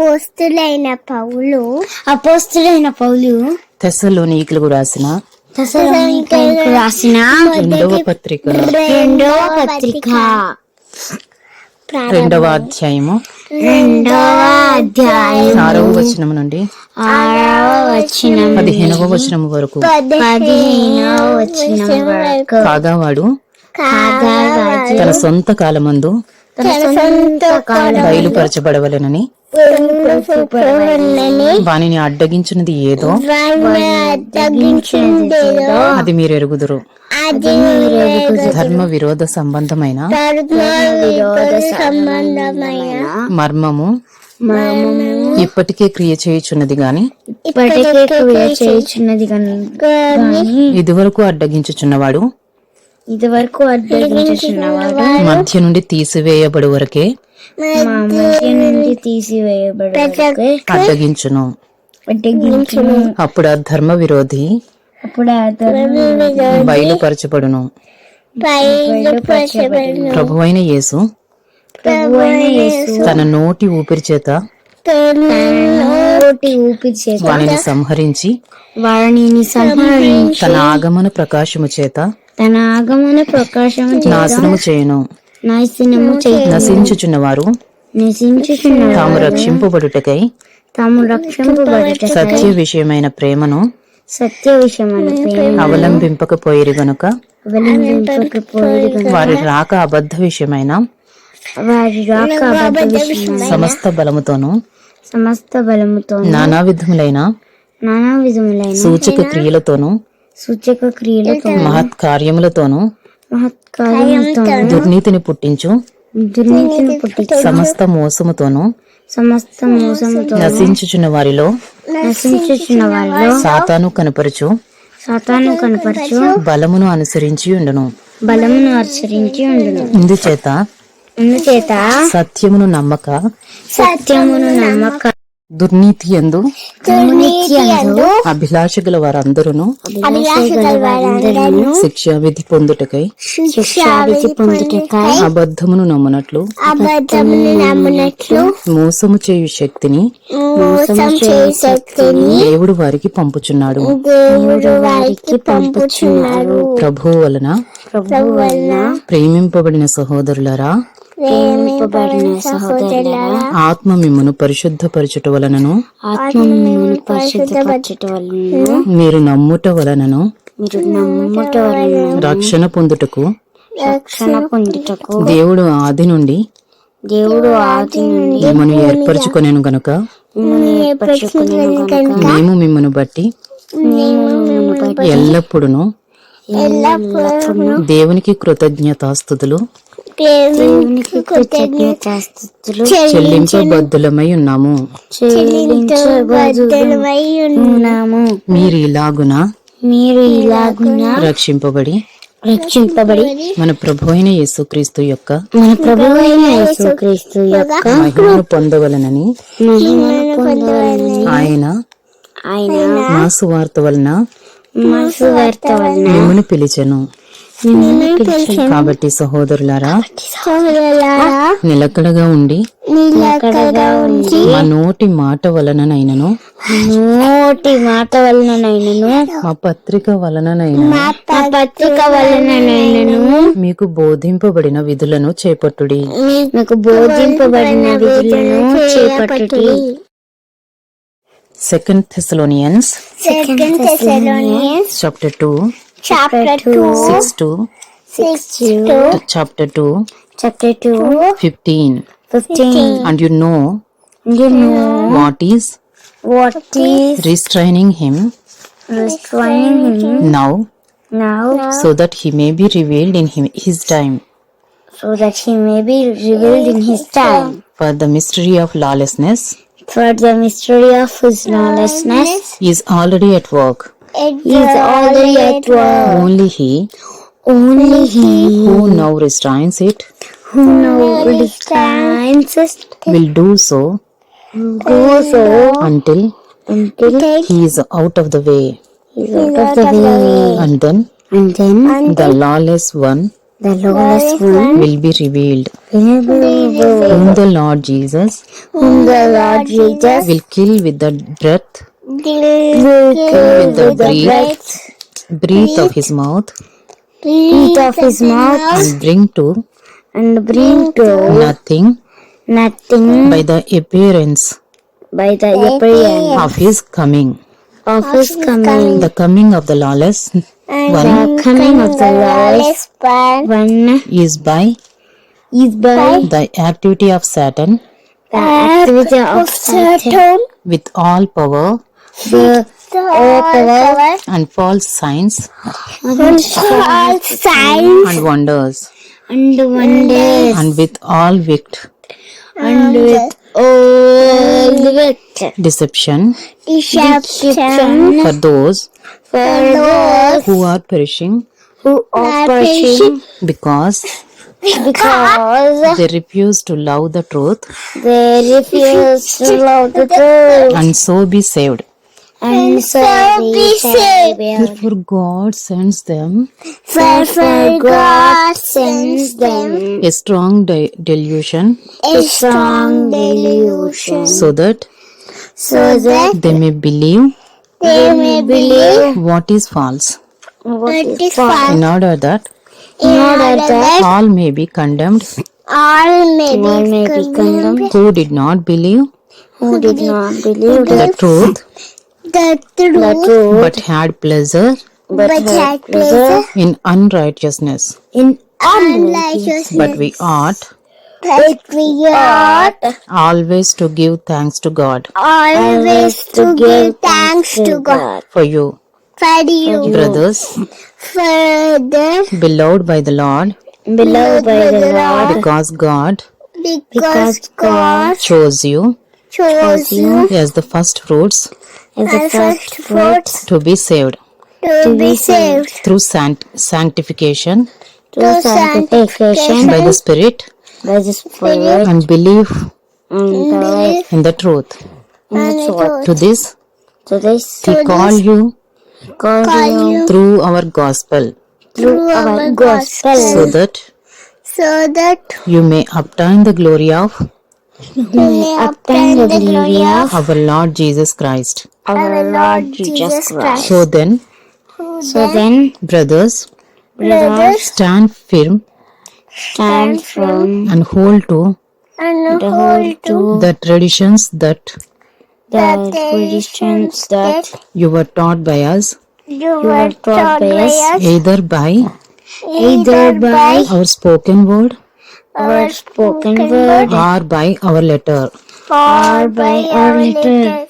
అపోస్తులైన పౌలు. అపోస్తులైన పౌలు. తెస్సలోనీకులకు రాసిన తెసలోనికైలకు రాసిన రెండవ పత్రిక. రెండవ పత్రిక. రెండవ అధ్యాయము. రెండవ అధ్యాయం ఆరవ వచనం నుండి ఆరవ వచనం పదిహేనవ వచనం వరకు. పదిహేనవ వచనం వరకు. కాగా వాడు తన సొంత కాలమందు తన సొంత బయలుపరచబడవలెనని వానిని అడ్డగించినది ఏదో? అది మీరు ఎరుగుదురు ధర్మ విరోధ సంబంధమైన? మర్మము? ఇప్పటికే క్రియ చేయుచున్నది గాని? ఇప్పటికే క్రియ చేయుచున్నది కానీ ఇదివరకు అడ్డగించుచున్నవాడు ఇదివరకు అడ్డగించుచున్నవాడు మధ్య నుండి తీసివేయబడు వరకే మా మధ్య నుండి తీసివేయబడే అడ్డగించును. అడ్డగించును. అప్పుడు ఆ ధర్మ విరోధి అప్పుడు ఆ ధర్మ బయలుపరచబడును. బయలుపరచబడిన. ప్రభువైన యేసు ప్రభువైన యేసు తన నోటి ఊపిరి చేత వానిని సంహరించి వారిని సంహరించి తన ఆగమన ప్రకాశము చేత తన ఆగమన ప్రకాశం నాశనము చేయను. నాశనము చేయ నశించుచున్న వారు నశించుచున్న తాము రక్షింపబడుటకై తాము రక్షింపబడుట సత్య విషయమైన ప్రేమను సత్య విషయమైన ప్రేమ అవలంబింపకపోయిరి గనుక వారి రాక అబద్ధ విషయమైన వారి రాక అబద్ధ విషయమైన సమస్త బలముతోనూ సమస్త బలముతో నానా విధములైన నానా విధములైన సూచక క్రియలతోనూ సూచక క్రియలతో మహత్ కార్యములతోనూ దుర్నీతిని పుట్టించు. దుర్నీతిని పుట్టి సమస్త మోసముతోనూ. సమస్త మోసముతో నశించుచున్న వారిలో నశించుచున్న వారిలో సాతాను కనపరచు. సాతాను కనపరచు. బలమును అనుసరించి ఉండును. బలమును ఆచరించి ఉండును. ఇందుచేత అందుచేత సత్యమును నమ్మక సత్యమును నమ్మక దుర్నీతి ఎందు అభిలాష గల వారందరూ శిక్షా విధి పొందుటకై అబద్ధమును నమ్మునట్లు మోసము చేయు శక్తిని దేవుడు వారికి పంపుచున్నాడు. ప్రభు వలన ప్రేమింపబడిన సహోదరులరా ప్రేమింపబడిన సహోదరులారా ఆత్మ మిమ్మును పరిశుద్ధపరచుట వలనను ఆత్మను పరిశుద్ధపరచుట వలన మీరు నమ్ముట వలనను మీరు నమ్ముట వలన రక్షణ పొందుటకు రక్షణ పొందుటకు దేవుడు ఆది నుండి దేవుడు ఆది నుండి మిమ్మను ఏర్పరచుకొనెను గనుక మేము మిమ్మను బట్టి మేము మిమ్మల్ని బట్టి ఎల్లప్పుడూ ఎల్లప్పుడూ దేవునికి కృతజ్ఞతాస్థుతులు దేవునికి కృతజ్ఞతాస్తుతులు. ఉన్నాము. ఉన్నాము. మీరు ఇలాగున మీరు ఇలాగున రక్షింపబడి రక్షింపబడి మన ప్రభు అయిన యేసుక్రీస్తు యొక్క మన ప్రభు అయిన యేసుక్రీస్తు యొక్క మహిమను పొందవలనని ఆయన ఆయన మా సువార్త వలన మనసు వార్త వలన మిమ్మను పిలిచెను. మిమ్మల్ని పిలిచి కాబట్టి సహోదరులారా సోదరులారా నిలకడగా ఉండి మా నోటి మాట వలననైనను నోటి మాట వలననైనను మా పత్రిక వలననైనా మా పత్రిక వలననైనను మీకు బోధింపబడిన విధులను చేపట్టుడి. మీకు బోధింపబడిన విధులను చేపట్టుటి second Thessalonians second thessalonians chapter two chapter 2, 6 to 6 to chapter 2, chapter 2, 15. 15. And you know, you know what is? What is? restraining him, restraining him. Now, now, so that he may be revealed in him, his time. So that he may be revealed in his time. For the mystery of lawlessness, for the mystery of his lawlessness. Is already at work is already yet work. Only he, only he. who now restrains it, who now restrains it, will do so, do so until, until he is out of the way. He is out of the way. And then, and then the lawless one, the lawless one will be revealed. Whom the Lord Jesus, whom the Lord Jesus will kill with the breath with the breath, breath, breath of his mouth, eat of his mouth, and bring to and bring to nothing. nothing. By the appearance by the appearance of his coming. of his coming. The coming of the lawless. One The coming of the lawless one is by is by the activity of Satan the activity of Satan, with all power the all power and false signs and false signs and wonders, and wonders. And with all wicked and with all with deception. Deception. For those for those who are perishing. who are perishing. Because because they refuse to love the truth. they refuse to love the truth. And so be saved. And so be saved. Therefore, God sends them. For, for God sends them. a strong de- delusion. A strong delusion. so that so that they may believe they may believe what is false, what is false, in order that in order that all may be condemned. all may be condemned. who did not believe who did not believe the truth the truth but had pleasure. But had pleasure in unrighteousness. in unrighteousness. But we ought But we ought always to give thanks to God. always to give thanks to God. For you, for you, brothers, further. Beloved by the Lord, beloved by the Lord, because God because God chose you chose you as the first fruits as the first fruits to be saved. to be saved through sant- sanctification. To sanctification. by the Spirit. By the Spirit. And belief and belief. in the truth. in the truth. To this, To this, He called you call you through our gospel. through our gospel. So that so that you may obtain the glory of we may obtain the glory of our Lord Jesus Christ. our Lord Jesus Christ. So then, So then, brothers, brothers, stand firm stand firm and hold to and hold to the traditions that the traditions that you were taught by us, you were taught by us, either by either by our spoken word our spoken word or by our letter. or by our letter.